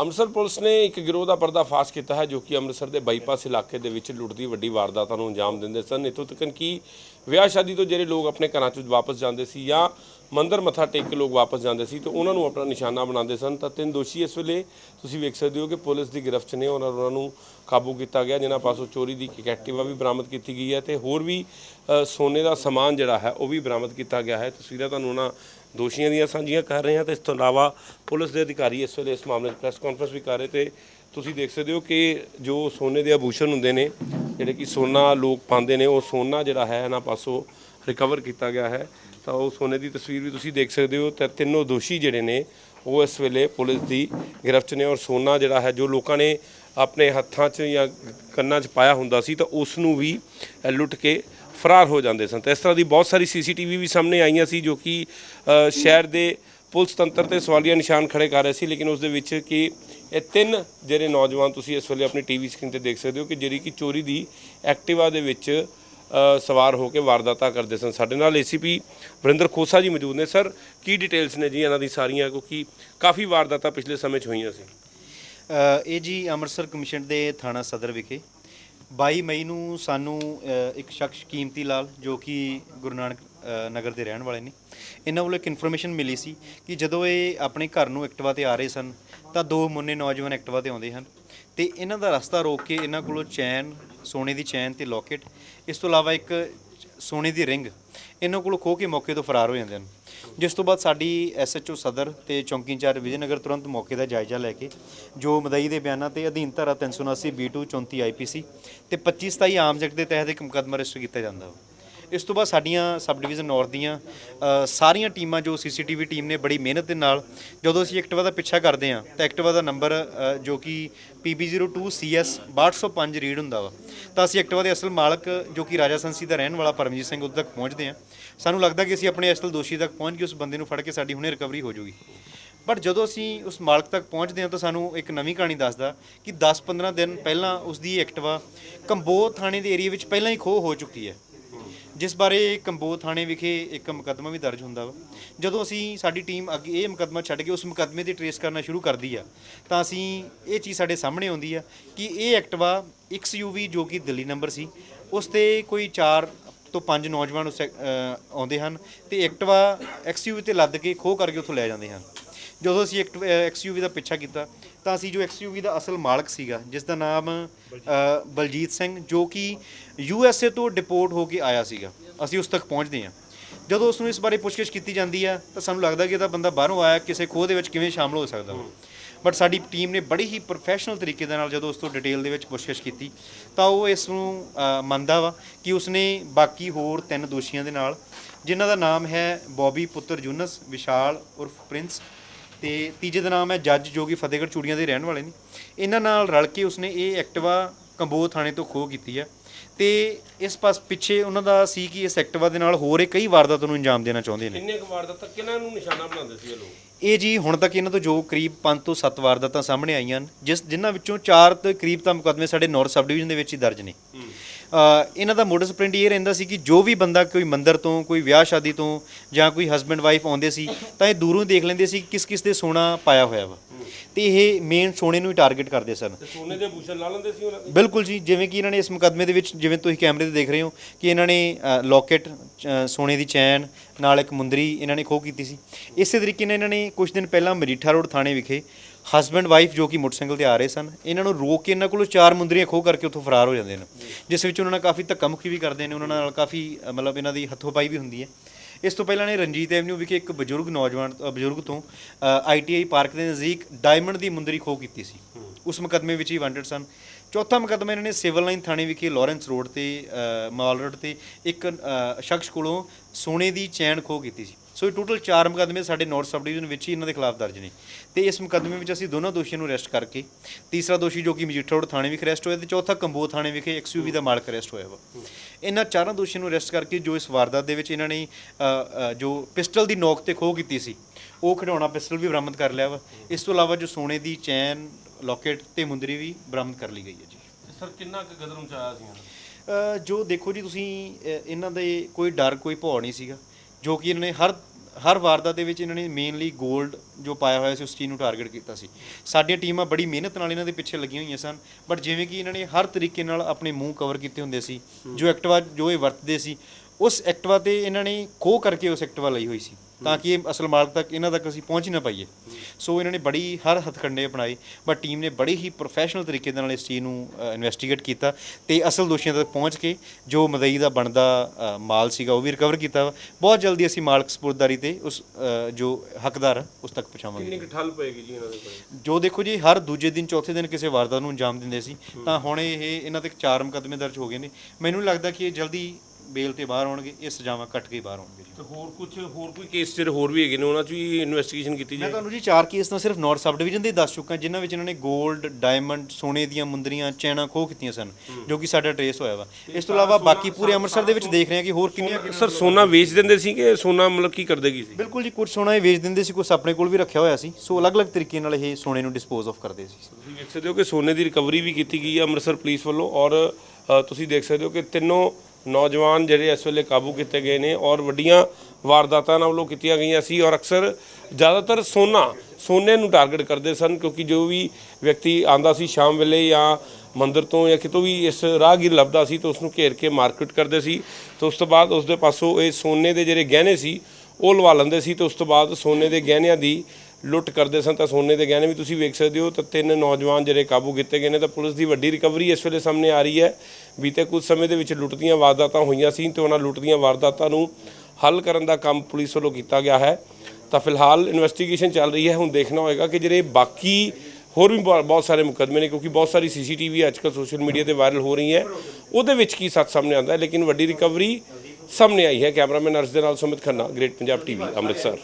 Amritsar police ਨੇ ਇੱਕ ਗਿਰੋਹ ਦਾ ਪਰਦਾਫਾਸ਼ ਕੀਤਾ ਹੈ, ਜੋ ਕਿ ਅੰਮ੍ਰਿਤਸਰ ਦੇ ਬਾਈਪਾਸ ਇਲਾਕੇ ਦੇ ਵਿੱਚ ਲੁੱਟ ਦੀ ਵੱਡੀ ਵਾਰਦਾਤਾਂ ਨੂੰ ਅੰਜਾਮ ਦਿੰਦੇ ਸਨ। ਇੱਥੋਂ ਤੱਕ ਕਿ ਵਿਆਹ ਸ਼ਾਦੀ ਤੋਂ ਜਿਹੜੇ ਲੋਕ ਆਪਣੇ ਘਰਾਂ 'ਚ ਵਾਪਸ ਜਾਂਦੇ ਸੀ ਜਾਂ ਮੰਦਰ ਮੱਥਾ ਟੇਕ ਕੇ ਲੋਕ ਵਾਪਸ ਜਾਂਦੇ ਸੀ, ਤੇ ਉਹਨਾਂ ਨੂੰ ਆਪਣਾ ਨਿਸ਼ਾਨਾ ਬਣਾਉਂਦੇ ਸਨ। ਤਾਂ ਤਿੰਨ ਦੋਸ਼ੀ ਇਸ ਵੇਲੇ ਤੁਸੀਂ ਵੇਖ ਸਕਦੇ ਹੋ ਕਿ ਪੁਲਿਸ ਦੀ ਗ੍ਰਿਫਤ 'ਚ ਨੇ ਉਹਨਾਂ ਉਹਨਾਂ ਨੂੰ ਕਾਬੂ ਕੀਤਾ ਗਿਆ, ਜਿਨ੍ਹਾਂ ਪਾਸੋਂ ਚੋਰੀ ਦੀ ਇੱਕ ਐਕਟਿਵਾ ਵੀ ਬਰਾਮਦ ਕੀਤੀ ਗਈ ਹੈ ਤੇ ਹੋਰ ਵੀ ਸੋਨੇ ਦਾ ਸਮਾਨ ਜਿਹੜਾ ਹੈ, ਉਹ ਵੀ ਬਰਾਮਦ ਕੀਤਾ ਗਿਆ ਹੈ। ਤਸਵੀਰਾਂ ਤੁਹਾਨੂੰ ਉਹਨਾਂ ਦੋਸ਼ੀਆਂ ਦੀਆਂ ਸਾਂਝੀਆਂ ਕਰ ਰਹੇ ਹਾਂ ਤੇ ਇਸ ਤੋਂ ਇਲਾਵਾ ਪੁਲਿਸ ਦੇ ਅਧਿਕਾਰੀ ਇਸ ਵੇਲੇ ਇਸ ਮਾਮਲੇ 'ਚ ਪ੍ਰੈਸ ਕਾਨਫਰੰਸ ਵੀ ਕਰ ਰਹੇ ਤੇ ਤੁਸੀਂ ਦੇਖ ਸਕਦੇ ਹੋ ਕਿ ਜੋ ਸੋਨੇ ਦੇ ਆਭੂਸ਼ਣ ਹੁੰਦੇ ਨੇ, ਜਿਹੜੇ ਕਿ ਸੋਨਾ ਲੋਕ ਪਾਉਂਦੇ ਨੇ, ਉਹ ਸੋਨਾ ਜਿਹੜਾ ਹੈ ਇਹਨਾਂ ਪਾਸੋਂ ਰਿਕਵਰ ਕੀਤਾ ਗਿਆ ਹੈ। ਤਾਂ ਉਹ ਸੋਨੇ ਦੀ ਤਸਵੀਰ ਵੀ ਤੁਸੀਂ ਦੇਖ ਸਕਦੇ ਹੋ ਤੇ ਤਿੰਨੋਂ ਦੋਸ਼ੀ ਜਿਹੜੇ ਨੇ, ਉਹ ਇਸ ਵੇਲੇ ਪੁਲਿਸ ਦੀ ਗ੍ਰਿਫਤ 'ਚ ਨੇ ਔਰ ਸੋਨਾ ਜਿਹੜਾ ਹੈ ਜੋ ਲੋਕਾਂ ਨੇ ਆਪਣੇ ਹੱਥਾਂ 'ਚ ਜਾਂ ਕੰਨਾਂ 'ਚ ਪਾਇਆ ਹੁੰਦਾ ਸੀ ਤਾਂ ਉਸ ਨੂੰ ਵੀ ਲੁੱਟ ਕੇ ਫਰਾਰ ਹੋ ਜਾਂਦੇ ਸਨ। ਤੇ ਇਸ ਤਰ੍ਹਾਂ ਦੀ ਬਹੁਤ ਸਾਰੀ ਸੀਸੀਟੀਵੀ ਵੀ ਸਾਹਮਣੇ ਆਈਆਂ ਸੀ ਜੋ ਕਿ ਸ਼ਹਿਰ ਦੇ ਪੁਲਿਸ ਤੰਤਰ ਤੇ ਸਵਾਲੀਆ ਨਿਸ਼ਾਨ ਖੜੇ ਕਰ ਰਹੇ ਸੀ, ਲੇਕਿਨ ਉਸ ਦੇ ਵਿੱਚ ਕਿ ਇਹ ਤਿੰਨ ਜਿਹੜੇ ਨੌਜਵਾਨ ਤੁਸੀਂ ਇਸ ਵੇਲੇ ਆਪਣੀ ਟੀਵੀ ਸਕਰੀਨ ਤੇ ਦੇਖ ਸਕਦੇ ਹੋ ਕਿ ਜਿਹੜੀ ਕਿ ਚੋਰੀ ਦੀ ਐਕਟਿਵਾ ਦੇ ਵਿੱਚ ਸਵਾਰ ਹੋ ਕੇ ਵਾਰਦਾਤਾਂ ਕਰਦੇ ਸਨ। ਸਾਡੇ ਨਾਲ ਏਸੀਪੀ ਵਰਿੰਦਰ ਖੋਸਾ ਜੀ ਮੌਜੂਦ ਨੇ। ਸਰ, ਕੀ ਡਿਟੇਲਸ ਨੇ ਜੀ ਇਹਨਾਂ ਦੀ ਸਾਰੀਆਂ? ਕਿਉਂਕਿ ਕਾਫੀ ਵਾਰਦਾਤਾਂ ਪਿਛਲੇ ਸਮੇਂ 'ਚ ਹੋਈਆਂ ਸੀ। ਇਹ ਜੀ ਅੰਮ੍ਰਿਤਸਰ ਕਮਿਸ਼ਨ ਦੇ ਥਾਣਾ ਸਦਰ ਵਿਖੇ 22 ਮਈ ਨੂੰ ਸਾਨੂੰ ਅ, ਇੱਕ ਸ਼ਖਸ ਕੀਮਤੀ ਲਾਲ ਜੋ ਕਿ ਗੁਰੂ ਨਾਨਕ ਅ, ਨਗਰ ਦੇ ਰਹਿਣ ਵਾਲੇ ਨੇ ਇਹਨਾਂ ਵੱਲੋਂ ਇੱਕ ਇਨਫੋਰਮੇਸ਼ਨ ਮਿਲੀ ਸੀ ਕਿ ਜਦੋਂ ਇਹ ਆਪਣੇ ਘਰ ਨੂੰ ਐਕਟਿਵਾ ਤੇ ਆ ਰਹੇ ਸਨ ਤਾਂ ਦੋ ਮੁੰਨੇ ਨੌਜਵਾਨ ਐਕਟਿਵਾ ਤੇ ਆਉਂਦੇ ਹਨ ਤੇ ਇਹਨਾਂ ਦਾ ਰਸਤਾ ਰੋਕ ਕੇ ਇਹਨਾਂ ਕੋਲੋਂ ਚੈਨ ਸੋਨੇ ਦੀ ਚੈਨ ਤੇ ਲੋਕਟ ਇਸ ਤੋਂ ਇਲਾਵਾ ਇੱਕ ਸੋਨੇ ਦੀ ਰਿੰਗ ਇਹਨਾਂ ਕੋਲੋਂ ਖੋਹ ਕੇ ਮੌਕੇ ਤੋਂ ਫਰਾਰ ਹੋ ਜਾਂਦੇ ਹਨ। ਜਿਸ ਤੋਂ ਬਾਅਦ ਸਾਡੀ ਐਸਐਚਓ ਸਦਰ ਤੇ ਚੌਂਕੀ ਇੰਚਾਰਜ ਵਿਜੇਨਗਰ ਤੁਰੰਤ ਮੌਕੇ ਦਾ ਜਾਇਜ਼ਾ ਲੈ ਕੇ ਜੋ ਮਦਈ ਦੇ ਬਿਆਨਾਂ ਤੇ ਅਧੀਨ ਧਾਰਾ 379 B2 34 ਆਈਪੀਸੀ ਤੇ 25 27 ਆਮ ਐਕਟ ਦੇ ਤਹਿਤ ਇੱਕ ਮੁਕੱਦਮਾ ਰਜਿਸਟਰ ਕੀਤਾ ਜਾਂਦਾ ਵਾ। ਇਸ ਤੋਂ ਬਾਅਦ ਸਾਡੀਆਂ ਸਬ ਡਿਵੀਜ਼ਨ ਨਾਰਥ ਦੀਆਂ ਅ, ਸਾਰੀਆਂ ਟੀਮਾਂ ਜੋ ਸੀਸੀਟੀਵੀ ਟੀਮ ਨੇ ਬੜੀ ਮਿਹਨਤ ਦੇ ਨਾਲ ਜਦੋਂ ਅਸੀਂ ਐਕਟਿਵਾ ਦਾ ਪਿੱਛਾ ਕਰਦੇ ਹਾਂ ਤਾਂ ਐਕਟਿਵਾ ਦਾ ਨੰਬਰ ਅ, ਜੋ ਕਿ PB02CS 6205 ਰੀਡ ਹੁੰਦਾ ਵਾ ਤਾਂ ਅਸੀਂ ਐਕਟਿਵਾ ਦੇ ਅਸਲ ਮਾਲਕ ਜੋ ਕਿ ਰਾਜਾ ਸੰਸੀ ਦਾ ਰਹਿਣ ਵਾਲਾ ਪਰਮਜੀਤ ਸਿੰਘ ਉਦੋਂ ਤੱਕ ਪਹੁੰਚਦੇ ਹਾਂ। ਸਾਨੂੰ ਲੱਗਦਾ ਕਿ ਅਸੀਂ ਆਪਣੇ ਅਸਲ ਦੋਸ਼ੀ ਤੱਕ ਪਹੁੰਚ ਕੇ ਉਸ ਬੰਦੇ ਨੂੰ ਫੜ ਕੇ ਸਾਡੀ ਹੁਣੇ ਰਿਕਵਰੀ ਹੋ ਜਾਊਗੀ। ਬਟ ਜਦੋਂ ਅਸੀਂ ਉਸ ਮਾਲਕ ਤੱਕ ਪਹੁੰਚਦੇ ਹਾਂ ਤਾਂ ਸਾਨੂੰ ਇੱਕ ਨਵੀਂ ਕਹਾਣੀ ਦੱਸਦਾ ਕਿ 10-15 ਦਿਨ ਪਹਿਲਾਂ ਉਸ ਦੀ ਐਕਟਿਵਾ ਕੰਬੋ ਥਾਣੇ ਦੇ ਏਰੀਆ ਵਿੱਚ ਪਹਿਲਾਂ ਹੀ ਖੋਹ ਹੋ ਚੁੱਕੀ ਹੈ। ਜਿਸ ਬਾਰੇ ਕੰਬੋ ਥਾਣੇ ਵਿਖੇ ਇੱਕ ਮੁਕੱਦਮਾ ਵੀ ਦਰਜ ਹੁੰਦਾ ਵਾ। ਜਦੋਂ ਅਸੀਂ ਸਾਡੀ ਟੀਮ ਅੱਗੇ ਇਹ ਮੁਕੱਦਮਾ ਛੱਡ ਕੇ ਉਸ ਮੁਕੱਦਮੇ ਦੀ ਟਰੇਸ ਕਰਨਾ ਸ਼ੁਰੂ ਕਰਦੀ ਆ ਤਾਂ ਅਸੀਂ ਇਹ ਚੀਜ਼ ਸਾਡੇ ਸਾਹਮਣੇ ਆਉਂਦੀ ਆ ਕਿ ਇਹ ਐਕਟਿਵਾ XUV ਜੋ ਕਿ ਦਿੱਲੀ ਨੰਬਰ ਸੀ ਉਸ ਤੇ ਕੋਈ 4 ਤੋਂ 5 ਨੌਜਵਾਨ ਉਸ ਐਕ- ਅ, ਆਉਂਦੇ ਹਨ ਤੇ ਐਕਟਿਵਾ XUV ਤੇ ਲੱਦ ਕੇ ਖੋਹ ਕਰਕੇ ਉੱਥੋਂ ਲੈ ਜਾਂਦੇ ਹਨ। ਜਦੋਂ ਅਸੀਂ ਐਕਟ- ਅ, XUV ਦਾ ਪਿੱਛਾ ਕੀਤਾ ਤਾਂ ਅਸੀਂ ਜੋ XUV ਦਾ ਅਸਲ ਮਾਲਕ ਸੀਗਾ ਜਿਸ ਦਾ ਨਾਮ ਅ, ਬਲਜੀਤ ਸਿੰਘ ਜੋ ਕਿ ਯੂ ਐੱਸ ਏ ਤੋਂ ਡਿਪੋਰਟ ਹੋ ਕੇ ਆਇਆ ਸੀਗਾ। ਅਸੀਂ ਉਸ ਤੱਕ ਪਹੁੰਚਦੇ ਹਾਂ। ਜਦੋਂ ਉਸ ਨੂੰ ਇਸ ਬਾਰੇ ਪੁੱਛਗਿੱਛ ਕੀਤੀ ਜਾਂਦੀ ਆ ਤਾਂ ਸਾਨੂੰ ਲੱਗਦਾ ਕਿ ਇਹ ਤਾਂ ਬੰਦਾ ਬਾਹਰੋਂ ਆਇਆ ਕਿਸੇ ਖੋਹ ਦੇ ਵਿੱਚ ਕਿਵੇਂ ਸ਼ਾਮਲ ਹੋ ਸਕਦਾ ਵਾ। ਬਟ ਸਾਡੀ ਟੀਮ ਨੇ ਬੜੀ ਹੀ ਪ੍ਰੋਫੈਸ਼ਨਲ ਤਰੀਕੇ ਦੇ ਨਾਲ ਜਦੋਂ ਉਸ ਤੋਂ ਡਿਟੇਲ ਦੇ ਵਿੱਚ ਪੁੱਛਗਿੱਛ ਕੀਤੀ ਤਾਂ ਉਹ ਇਸ ਨੂੰ ਅ, ਮੰਨਦਾ ਵਾ ਕਿ ਉਸਨੇ ਬਾਕੀ ਹੋਰ ਤਿੰਨ ਦੋਸ਼ੀਆਂ ਦੇ ਨਾਲ ਜਿਨ੍ਹਾਂ ਦਾ ਨਾਮ ਹੈ ਬੌਬੀ ਪੁੱਤਰ ਯੂਨਸ ਵਿਸ਼ਾਲ ਉਰਫ ਪ੍ਰਿੰਸ ਤੇ ਤੀਜੇ ਦਾ ਨਾਮ ਹੈ ਜੱਜ ਜੋ ਕਿ ਫਤਿਹਗੜ੍ਹ ਚੂੜੀਆਂ ਦੇ ਰਹਿਣ ਵਾਲੇ ਨੇ। ਇਹਨਾਂ ਨਾਲ ਰਲ ਕੇ ਉਸਨੇ ਇਹ ਐਕਟਿਵਾ ਕੰਬੋਹ ਥਾਣੇ ਤੋਂ ਖੋਹ ਕੀਤੀ ਹੈ ਤੇ ਇਸ ਪਾਸ ਪਿੱਛੇ ਉਹਨਾਂ ਦਾ ਸੀ ਕਿ ਇਸ ਐਕਟਿਵਾ ਦੇ ਨਾਲ ਹੋਰ ਇਹ ਕਈ ਵਾਰਦਾਤਾਂ ਨੂੰ ਅੰਜਾਮ ਦੇਣਾ ਚਾਹੁੰਦੇ ਨੇ। ਕਿੰਨੇ ਕੁ ਵਾਰਦਾਤਾਂ ਕਿਹਨਾਂ ਨੂੰ ਨਿਸ਼ਾਨਾ ਬਣਾਉਂਦੇ ਸੀ ਇਹ ਲੋਕ? ਇਹ ਜੀ ਹੁਣ ਤੱਕ ਇਹਨਾਂ ਤੋਂ ਜੋ ਕਰੀਬ 5 ਤੋਂ 7 ਵਾਰਦਾਤਾਂ ਸਾਹਮਣੇ ਆਈਆਂ ਹਨ ਜਿਸ ਜਿਨ੍ਹਾਂ ਵਿੱਚੋਂ 4 ਤੋਂ ਕਰੀਬ ਤਾਂ ਮੁਕੱਦਮੇ ਸਾਡੇ ਨਾਰਥ ਸਬ ਡਿਵੀਜ਼ਨ ਦੇ ਵਿੱਚ ਹੀ ਦਰਜ ਨੇ। ਇਹਨਾਂ ਦਾ ਮੋਡਸ ਪ੍ਰਿੰਟ ਇਹ ਰਹਿੰਦਾ ਸੀ ਕਿ ਜੋ ਵੀ ਬੰਦਾ ਕੋਈ ਮੰਦਰ ਤੋਂ ਕੋਈ ਵਿਆਹ ਸ਼ਾਦੀ ਤੋਂ ਜਾਂ ਕੋਈ ਹਸਬੰਡ ਵਾਈਫ ਆਉਂਦੇ ਸੀ ਤਾਂ ਇਹ ਦੂਰੋਂ ਦੇਖ ਲੈਂਦੇ ਸੀ ਕਿਸ ਕਿਸ ਦੇ ਸੋਨਾ ਪਾਇਆ ਹੋਇਆ ਵਾ। ਤੇ ਇਹ ਮੇਨ ਸੋਨੇ ਨੂੰ ਹੀ ਟਾਰਗੇਟ ਕਰਦੇ ਸਨ। ਸੋਨੇ ਦੇ ਆਭੂਸ਼ਣ ਲਾ ਲੈਂਦੇ ਸੀ ਉਹਨਾਂ ਦੇ? ਬਿਲਕੁਲ ਜੀ ਜਿਵੇਂ ਕਿ ਇਹਨਾਂ ਨੇ ਇਸ ਮੁਕੱਦਮੇ ਦੇ ਵਿੱਚ ਜਿਵੇਂ ਤੁਸੀਂ ਕੈਮਰੇ ਤੇ ਦੇਖ ਰਹੇ ਹੋ ਕਿ ਇਹਨਾਂ ਨੇ ਲੋਕਟ ਸੋਨੇ ਦੀ ਚੈਨ ਨਾਲ ਇੱਕ ਮੁੰਦਰੀ ਇਹਨਾਂ ਨੇ ਖੋਹ ਕੀਤੀ ਸੀ। ਇਸੇ ਤਰੀਕੇ ਨਾਲ ਇਹਨਾਂ ਨੇ ਕੁਝ ਦਿਨ ਪਹਿਲਾਂ ਮਜੀਠਾ ਰੋਡ ਥਾਣੇ ਵਿਖੇ ਹਸਬੰਡ ਵਾਈਫ ਜੋ ਕਿ ਮੋਟਰਸਾਈਕਲ ਤੇ ਆ ਰਹੇ ਸਨ ਇਹਨਾਂ ਨੂੰ ਰੋਕ ਕੇ ਇਹਨਾਂ ਕੋਲੋਂ ਚਾਰ ਮੁੰਦਰੀਆਂ ਖੋਹ ਕਰਕੇ ਉੱਥੋਂ ਫਰਾਰ ਹੋ ਜਾਂਦੇ ਨੇ। ਜਿਸ ਵਿੱਚ ਉਹਨਾਂ ਨਾਲ ਕਾਫੀ ਧੱਕਾ ਮੁੱਕੀ ਵੀ ਕਰਦੇ ਨੇ ਉਹਨਾਂ ਨਾਲ ਕਾਫੀ ਮਤਲਬ ਇਹਨਾਂ ਦੀ ਹੱਥੋਂ-ਪਾਈ ਵੀ ਹੁੰਦੀ ਹੈ। ਇਸ ਤੋਂ ਪਹਿਲਾਂ ਨੇ ਰਣਜੀਤ ਐਵਨਿਊ ਵਿਖੇ ਇੱਕ ਬਜ਼ੁਰਗ ਨੌਜਵਾਨ ਬਜ਼ੁਰਗ ਤੋਂ ਆਈਟੀਆਈ ਪਾਰਕ ਦੇ ਨਜ਼ਦੀਕ ਡਾਇਮੰਡ ਦੀ ਮੁੰਦਰੀ ਖੋਹ ਕੀਤੀ ਸੀ। ਉਸ ਮੁਕੱਦਮੇ ਵਿੱਚ ਹੀ ਵਾਂਟਡ ਸਨ। ਚੌਥਾ ਮੁਕੱਦਮਾ ਇਹਨਾਂ ਨੇ ਸਿਵਲ ਲਾਈਨ ਥਾਣੇ ਵਿਖੇ ਲਾਰੈਂਸ ਰੋਡ ਤੇ ਮਾਲ ਰੋਡ ਤੇ ਇੱਕ ਸ਼ਖਸ ਕੋਲੋਂ ਸੋਨੇ ਦੀ ਚੈਨ ਖੋਹ ਕੀਤੀ ਸੀ। ਸੋ ਇਹ ਟੋਟਲ 4 ਮੁਕੱਦਮੇ ਸਾਡੇ ਨਾਰਥ ਸਬ ਡਿਵੀਜ਼ਨ ਵਿੱਚ ਹੀ ਇਹਨਾਂ ਦੇ ਖਿਲਾਫ ਦਰਜ ਨੇ। ਤੇ ਇਸ ਮੁਕੱਦਮੇ ਵਿੱਚ ਅਸੀਂ ਦੋਨੋਂ ਦੋਸ਼ੀਆਂ ਨੂੰ ਅਰੈਸਟ ਕਰਕੇ ਤੀਸਰਾ ਦੋਸ਼ੀ ਜੋ ਕਿ ਮਜੀਠਾ ਰੋਡ ਥਾਣੇ ਵਿਖੇ ਅਰੈਸਟ ਹੋਇਆ ਤੇ ਚੌਥਾ ਕੰਬੋਹ ਥਾਣੇ ਵਿਖੇ ਐਕਸਯੂਵੀ ਦਾ ਮਾਲਕ ਅਰੈਸਟ ਹੋਇਆ ਵਾ। ਇਹਨਾਂ ਚਾਰਾਂ ਦੋਸ਼ੀਆਂ ਨੂੰ ਅਰੈਸਟ ਕਰਕੇ ਜੋ ਇਸ ਵਾਰਦਾਤ ਦੇ ਵਿੱਚ ਇਹਨਾਂ ਨੇ ਜੋ ਪਿਸਟਲ ਦੀ ਨੋਕ ਤੇ ਖੋਹ ਕੀਤੀ ਸੀ ਉਹ ਖਿਡੌਣਾ ਪਿਸਟਲ ਵੀ ਬਰਾਮਦ ਕਰ ਲਿਆ ਵਾ। ਇਸ ਤੋਂ ਇਲਾਵਾ ਜੋ ਸੋਨੇ ਦੀ ਚੈਨ ਲੋਕਟ ਤੇ ਮੁੰਦਰੀ ਵੀ ਬਰਾਮਦ ਕਰ ਲਈ ਗਈ ਹੈ ਜੀ। ਸਰ ਕਿੰਨਾ ਕੁ ਕਦਰ ਮਚਾਇਆ ਸੀ ਜੋ ਦੇਖੋ ਜੀ ਤੁਸੀਂ ਇਹਨਾਂ ਦੇ ਕੋਈ ਡਰ ਕੋਈ ਭੌ ਨਹੀਂ ਸੀਗਾ। ਜੋ ਕਿ ਇਹਨਾਂ ਨੇ ਹਰ ਹਰ ਵਾਰਦਾਤ ਦੇ ਵਿੱਚ ਇਹਨਾਂ ਨੇ ਮੇਨਲੀ 골ਡ ਜੋ ਪਾਇਆ ਹੋਇਆ ਸੀ, ਉਸ ਚੀਜ਼ ਨੂੰ ਟਾਰਗੇਟ ਕੀਤਾ ਸੀ। ਸਾਡੀਆਂ ਟੀਮਾਂ ਬੜੀ ਮਿਹਨਤ ਨਾਲ ਇਹਨਾਂ ਦੇ ਪਿੱਛੇ ਲੱਗੀਆਂ ਹੋਈਆਂ ਸਨ ਬਟ ਜਿਵੇਂ ਕਿ ਇਹਨਾਂ ਨੇ ਹਰ ਤਰੀਕੇ ਨਾਲ ਆਪਣੇ ਮੂੰਹ ਕਵਰ ਕੀਤੇ ਹੁੰਦੇ ਸੀ, ਜੋ ਐਕਟਿਵਾ ਜੋ ਇਹ ਵਰਤਦੇ ਸੀ, ਉਸ ਐਕਟਿਵਾ ਤੇ ਇਹਨਾਂ ਨੇ ਖੋਹ ਕਰਕੇ ਉਸ ਐਕਟਿਵਾ ਲਈ ਹੋਈ ਸੀ। ਤਾਂ ਕਿ ਇਹ ਅਸਲ ਮਾਲਕ ਤੱਕ ਇਹਨਾਂ ਤੱਕ ਅਸੀਂ ਪਹੁੰਚ ਹੀ ਨਾ ਪਾਈਏ। ਸੋ ਇਹਨਾਂ ਨੇ ਬੜੀ ਹਰ ਹੱਥਕੰਡੇ ਅਪਣਾਏ ਬਟ ਟੀਮ ਨੇ ਬੜੀ ਹੀ ਪ੍ਰੋਫੈਸ਼ਨਲ ਤਰੀਕੇ ਦੇ ਨਾਲ ਇਸ ਚੀਜ਼ ਨੂੰ ਇਨਵੈਸਟੀਗੇਟ ਕੀਤਾ ਤੇ ਅਸਲ ਦੋਸ਼ੀਆਂ ਤੱਕ ਪਹੁੰਚ ਕੇ ਜੋ ਮਦਈ ਦਾ ਬਣਦਾ ਮਾਲ ਸੀਗਾ ਉਹ ਵੀ ਰਿਕਵਰ ਕੀਤਾ। ਬਹੁਤ ਜਲਦੀ ਅਸੀਂ ਮਾਲਕ ਸਪੁਰਦਾਰੀ ਤੇ ਉਸ ਜੋ ਹੱਕਦਾਰ ਉਸ ਤੱਕ ਪਹੁੰਚਾਵਾਂਗੇ। ਕਿੰਨੀ ਠੱਲ ਪਏਗੀ ਜੀ ਇਹਨਾਂ ਦੇ ਕੋਲ? ਜੋ ਦੇਖੋ ਜੀ ਹਰ ਦੂਜੇ ਦਿਨ ਚੌਥੇ ਦਿਨ ਕਿਸੇ ਵਾਰਦਾਤ ਨੂੰ ਅੰਜਾਮ ਦਿੰਦੇ ਸੀ ਤਾਂ ਹੁਣ ਇਹ ਇਹਨਾਂ ਤੇ ਚਾਰ ਮੁਕੱਦਮੇ ਦਰਜ ਹੋ ਗਏ ਨੇ। ਮੈਨੂੰ ਲੱਗਦਾ ਕਿ ਇਹ ਜਲਦੀ ਬੇਲ ਤੇ ਬਾਹਰ ਆਉਣਗੇ ਇਹ ਸਜ਼ਾਵਾਂ ਕੱਟ ਕੇ ਬਾਹਰ ਆਉਣਗੇ ਜੀ। ਤੇ ਹੋਰ ਕੁਝ ਹੋਰ ਕੋਈ ਕੇਸ ਜਿਹੜੇ ਹੋਰ ਵੀ ਹੈਗੇ ਨੇ ਉਹਨਾਂ 'ਚ ਵੀ ਇਨਵੈਸਟੀਗੇਸ਼ਨ ਕੀਤੀ ਮੈਂ ਤੁਹਾਨੂੰ ਜੀ ਚਾਰ ਕੇਸ ਤਾਂ ਸਿਰਫ ਨਾਰਥ ਸਬ ਡਿਵੀਜ਼ਨ ਦੇ ਦੱਸ ਚੁੱਕਾ ਜਿਨ੍ਹਾਂ ਵਿੱਚ ਇਹਨਾਂ ਨੇ 골ਡ ਡਾਇਮੰਡ ਸੋਨੇ ਦੀਆਂ ਮੁੰਦਰੀਆਂ ਚੈਨਾ ਖੋਹ ਕੀਤੀਆਂ ਸਨ ਜੋ ਕਿ ਸਾਡਾ ਟਰੇਸ ਹੋਇਆ ਵਾ। ਇਸ ਤੋਂ ਇਲਾਵਾ ਬਾਕੀ ਪੂਰੇ ਅੰਮ੍ਰਿਤਸਰ ਦੇ ਵਿੱਚ ਦੇਖ ਰਹੇ ਹਾਂ ਕਿ ਹੋਰ ਕਿੰਨੀਆਂ ਸਰ ਸੋਨਾ ਵੇਚ ਦਿੰਦੇ ਸੀ ਕਿ ਸੋਨਾ ਮਤਲਬ ਕੀ ਕਰਦੇ ਕੀ ਸੀ? ਬਿਲਕੁਲ ਜੀ ਕੁਝ ਸੋਨਾ ਇਹ ਵੇਚ ਦਿੰਦੇ ਸੀ ਕੁਝ ਆਪਣੇ ਕੋਲ ਵੀ ਰੱਖਿਆ ਹੋਇਆ ਸੀ। ਸੋ ਅਲੱਗ-ਅਲੱਗ ਤਰੀਕੇ ਨਾਲ ਇਹ ਸੋਨੇ ਨੂੰ ਡਿਸਪੋਜ਼ ਆਫ ਕਰਦੇ ਸੀ। ਤੁਸੀਂ ਦੇਖ ਸਕਦੇ ਹੋ ਕਿ ਸੋਨੇ ਦੀ ਰਿਕਵਰੀ ਵੀ ਕੀਤੀ ਗਈ ਹੈ ਅੰਮ੍ਰਿਤਸਰ ਪੁਲਿਸ ਵੱਲੋਂ ਔਰ ਤੁਸੀਂ ਦੇਖ ਸਕਦੇ ਹੋ ਕਿ ਤਿੰਨੋਂ ਨੌਜਵਾਨ ਜਿਹੜੇ ਇਸ ਵੇਲੇ ਕਾਬੂ ਕੀਤੇ ਗਏ ਨੇ ਔਰ ਵੱਡੀਆਂ ਵਾਰਦਾਤਾਂ ਇਹਨਾਂ ਵੱਲੋਂ ਕੀਤੀਆਂ ਗਈਆਂ ਸੀ ਔਰ ਅਕਸਰ ਜ਼ਿਆਦਾਤਰ ਸੋਨਾ, ਸੋਨੇ ਨੂੰ ਟਾਰਗੇਟ ਕਰਦੇ ਸਨ ਕਿਉਂਕਿ ਜੋ ਵੀ ਵਿਅਕਤੀ ਆਂਦਾ ਸੀ ਸ਼ਾਮ ਵੇਲੇ ਜਾਂ ਮੰਦਰ ਤੋਂ ਜਾਂ ਕਿਤੋਂ ਵੀ ਇਸ ਰਾਹਗੀਰ ਲੱਭਦਾ ਸੀ ਤਾਂ ਉਸ ਨੂੰ ਘੇਰ ਕੇ ਮਾਰਕੀਟ ਕਰਦੇ ਸੀ, ਤੇ ਉਸ ਤੋਂ ਬਾਅਦ ਉਸ ਦੇ ਪਾਸੋਂ ਇਹ ਸੋਨੇ ਦੇ ਜਿਹੜੇ ਗਹਿਣੇ ਸੀ ਉਹ ਲਵਾ ਲੈਂਦੇ ਸੀ, ਤੇ ਉਸ ਤੋਂ ਬਾਅਦ ਸੋਨੇ ਦੇ ਗਹਿਣਿਆਂ ਦੀ ਲੁੱਟ ਕਰਦੇ ਸਨ ਤਾਂ ਸੋਨੇ ਦੇ ਗਹਿਣੇ ਵੀ ਤੁਸੀਂ ਵੇਖ ਸਕਦੇ ਹੋ ਤਾਂ ਤਿੰਨ ਨੌਜਵਾਨ ਜਿਹੜੇ ਕਾਬੂ ਕੀਤੇ ਗਏ ਨੇ ਤਾਂ ਪੁਲਿਸ ਦੀ ਵੱਡੀ ਰਿਕਵਰੀ ਇਸ ਵੇਲੇ ਸਾਹਮਣੇ ਆ ਰਹੀ ਹੈ। ਬੀਤੇ ਕੁਝ ਸਮੇਂ ਦੇ ਵਿੱਚ ਲੁੱਟ ਦੀਆਂ ਵਾਰਦਾਤਾਂ ਹੋਈਆਂ ਸੀ ਤੇ ਉਹਨਾਂ ਲੁੱਟ ਦੀਆਂ ਵਾਰਦਾਤਾਂ ਨੂੰ ਹੱਲ ਕਰਨ ਦਾ ਕੰਮ ਪੁਲਿਸ ਵੱਲੋਂ ਕੀਤਾ ਗਿਆ ਹੈ। ਤਾਂ ਫਿਲਹਾਲ ਇਨਵੈਸਟੀਗੇਸ਼ਨ ਚੱਲ ਰਹੀ ਹੈ। ਹੁਣ ਦੇਖਣਾ ਹੋਏਗਾ ਕਿ ਜਿਹੜੇ ਬਾਕੀ ਹੋਰ ਵੀ ਬਹੁਤ ਬਹੁਤ ਸਾਰੇ ਮੁਕੱਦਮੇ ਨੇ ਕਿਉਂਕਿ ਬਹੁਤ ਸਾਰੀ ਸੀਸੀਟੀਵੀ ਅੱਜਕੱਲ ਸੋਸ਼ਲ ਮੀਡੀਆ ਤੇ ਵਾਇਰਲ ਹੋ ਰਹੀ ਹੈ ਉਹਦੇ ਵਿੱਚ ਕੀ ਸੱਚ ਸਾਹਮਣੇ ਆਉਂਦਾ ਹੈ, ਲੇਕਿਨ ਵੱਡੀ ਰਿਕਵਰੀ ਸਾਹਮਣੇ ਆਈ ਹੈ। ਕੈਮਰਾਮੈਨ ਅਰਸ਼ ਦੇ ਨਾਲ ਸੁਮਿਤ ਖੰਨਾ, ਗ੍ਰੇਟ ਪੰਜਾਬ ਟੀਵੀ, ਅੰਮ੍ਰਿਤਸਰ।